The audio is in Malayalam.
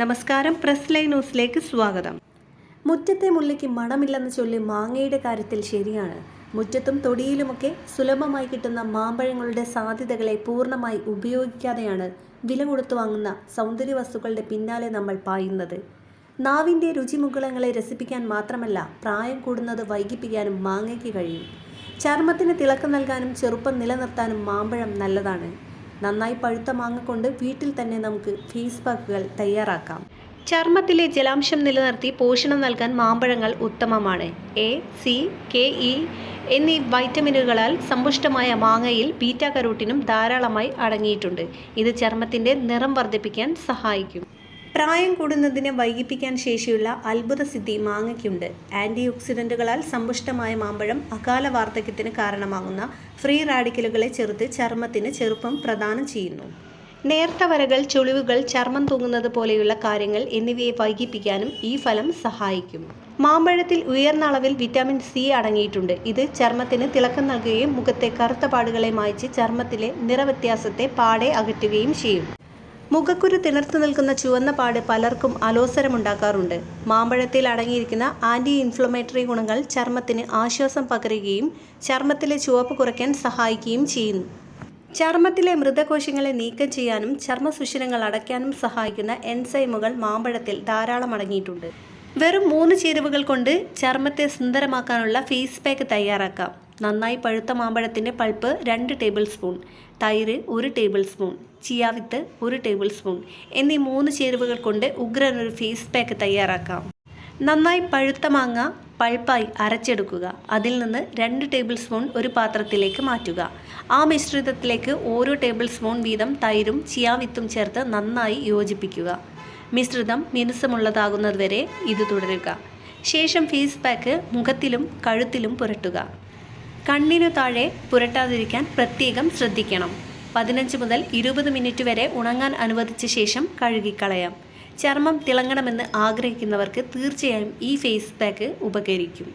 നമസ്കാരം പ്രസ് ലൈൻ ന്യൂസിലേക്ക് സ്വാഗതം. മുറ്റത്തെ മുല്ലയ്ക്ക് മണമില്ലെന്ന് ചൊല്ലി മാങ്ങയുടെ കാര്യത്തിൽ ശരിയാണ്. മുറ്റത്തും തൊടിയിലുമൊക്കെ സുലഭമായി കിട്ടുന്ന മാമ്പഴങ്ങളുടെ സാധ്യതകളെ പൂർണമായി ഉപയോഗിക്കാതെയാണ് വില കൊടുത്തു വാങ്ങുന്ന സൗന്ദര്യ വസ്തുക്കളുടെ പിന്നാലെ നമ്മൾ പായുന്നത്. നാവിന്റെ രുചിമുകുളങ്ങളെ രസിപ്പിക്കാൻ മാത്രമല്ല പ്രായം കൂടുന്നത് വൈകിപ്പിക്കാനും മാങ്ങയ്ക്ക് കഴിയും. ചർമ്മത്തിന് തിളക്കം നൽകാനും ചെറുപ്പം നിലനിർത്താനും മാമ്പഴം നല്ലതാണ്. നന്നായി പഴുത്ത മാങ്ങ കൊണ്ട് വീട്ടിൽ തന്നെ നമുക്ക് ഫേസ് പാക്കുകൾ തയ്യാറാക്കാം. ചർമ്മത്തിലെ ജലാംശം നിലനിർത്തി പോഷണം നൽകാൻ മാമ്പഴങ്ങൾ ഉത്തമമാണ്. എ സി കെ ഇ എന്നീ വൈറ്റമിനുകളാൽ സമ്പുഷ്ടമായ മാങ്ങയിൽ ബീറ്റാ കരോട്ടിനും ധാരാളമായി അടങ്ങിയിട്ടുണ്ട്. ഇത് ചർമ്മത്തിന്റെ നിറം വർദ്ധിപ്പിക്കാൻ സഹായിക്കും. പ്രായം കൂടുന്നതിനെ വൈകിപ്പിക്കാൻ ശേഷിയുള്ള അത്ഭുത സിദ്ധി മാങ്ങയ്ക്കുണ്ട്. ആന്റി ഓക്സിഡന്റുകളാൽ സമ്പുഷ്ടമായ മാമ്പഴം അകാല വാർദ്ധക്യത്തിന് കാരണമാകുന്ന ഫ്രീ റാഡിക്കലുകളെ ചെറുത്ത് ചർമ്മത്തിന് ചെറുപ്പം പ്രദാനം ചെയ്യുന്നു. നേർത്ത വരകൾ ചുളിവുകൾ ചർമ്മം തൂങ്ങുന്നത് പോലെയുള്ള കാര്യങ്ങൾ എന്നിവയെ വൈകിപ്പിക്കാനും ഈ ഫലം സഹായിക്കും. മാമ്പഴത്തിൽ ഉയർന്ന അളവിൽ വിറ്റാമിൻ സി അടങ്ങിയിട്ടുണ്ട്. ഇത് ചർമ്മത്തിന് തിളക്കം നൽകുകയും മുഖത്തെ കറുത്ത പാടുകളെ മായ്ച്ച് ചർമ്മത്തിലെ നിറവ്യത്യാസത്തെ പാടെ അകറ്റുകയും ചെയ്യും. മുഖക്കുരു തിണർത്തു നിൽക്കുന്ന ചുവന്ന പാട് പലർക്കും അലോസരമുണ്ടാക്കാറുണ്ട്. മാമ്പഴത്തിൽ അടങ്ങിയിരിക്കുന്ന ആന്റി ഇൻഫ്ലമേറ്ററി ഗുണങ്ങൾ ചർമ്മത്തിന് ആശ്വാസം പകരുകയും ചർമ്മത്തിലെ ചുവപ്പ് കുറയ്ക്കാൻ സഹായിക്കുകയും ചെയ്യുന്നു. ചർമ്മത്തിലെ മൃതകോശങ്ങളെ നീക്കം ചെയ്യാനും ചർമ്മ സുഷിരങ്ങൾ അടയ്ക്കാനും സഹായിക്കുന്ന എൻസൈമുകൾ മാമ്പഴത്തിൽ ധാരാളം അടങ്ങിയിട്ടുണ്ട്. വെറും മൂന്ന് ചേരുവകൾ കൊണ്ട് ചർമ്മത്തെ സുന്ദരമാക്കാനുള്ള ഫേസ് പാക്ക് തയ്യാറാക്കാം. നന്നായി പഴുത്ത മാമ്പഴത്തിന്റെ പൾപ്പ് രണ്ട് ടേബിൾ സ്പൂൺ തൈര് ഒരു ടേബിൾ സ്പൂൺ ചിയാവിത്ത് ഒരു ടേബിൾ സ്പൂൺ എന്നീ മൂന്ന് ചേരുവകൾ കൊണ്ട് ഉഗ്രൻ ഒരു ഫേസ് പാക്ക് തയ്യാറാക്കാം. നന്നായി പഴുത്ത മാങ്ങ പൾപ്പായി അരച്ചെടുക്കുക. അതിൽ നിന്ന് രണ്ട് ടേബിൾ സ്പൂൺ ഒരു പാത്രത്തിലേക്ക് മാറ്റുക. ആ മിശ്രിതത്തിലേക്ക് ഓരോ ടേബിൾ സ്പൂൺ വീതം തൈരും ചിയാവിത്തും ചേർത്ത് നന്നായി യോജിപ്പിക്കുക. മിശ്രിതം മിനുസമുള്ളതാകുന്നതുവരെ ഇത് തുടരുക. ശേഷം ഫേസ് പാക്ക് മുഖത്തിലും കഴുത്തിലും പുരട്ടുക. കണ്ണിനു താഴെ പുരട്ടാതിരിക്കാൻ പ്രത്യേകം ശ്രദ്ധിക്കണം. പതിനഞ്ച് മുതൽ ഇരുപത് മിനിറ്റ് വരെ ഉണങ്ങാൻ അനുവദിച്ച ശേഷം കഴുകിക്കളയാം. ചർമ്മം തിളങ്ങണമെന്ന് ആഗ്രഹിക്കുന്നവർക്ക് തീർച്ചയായും ഈ ഫേസ് പാക്ക് ഉപകരിക്കും.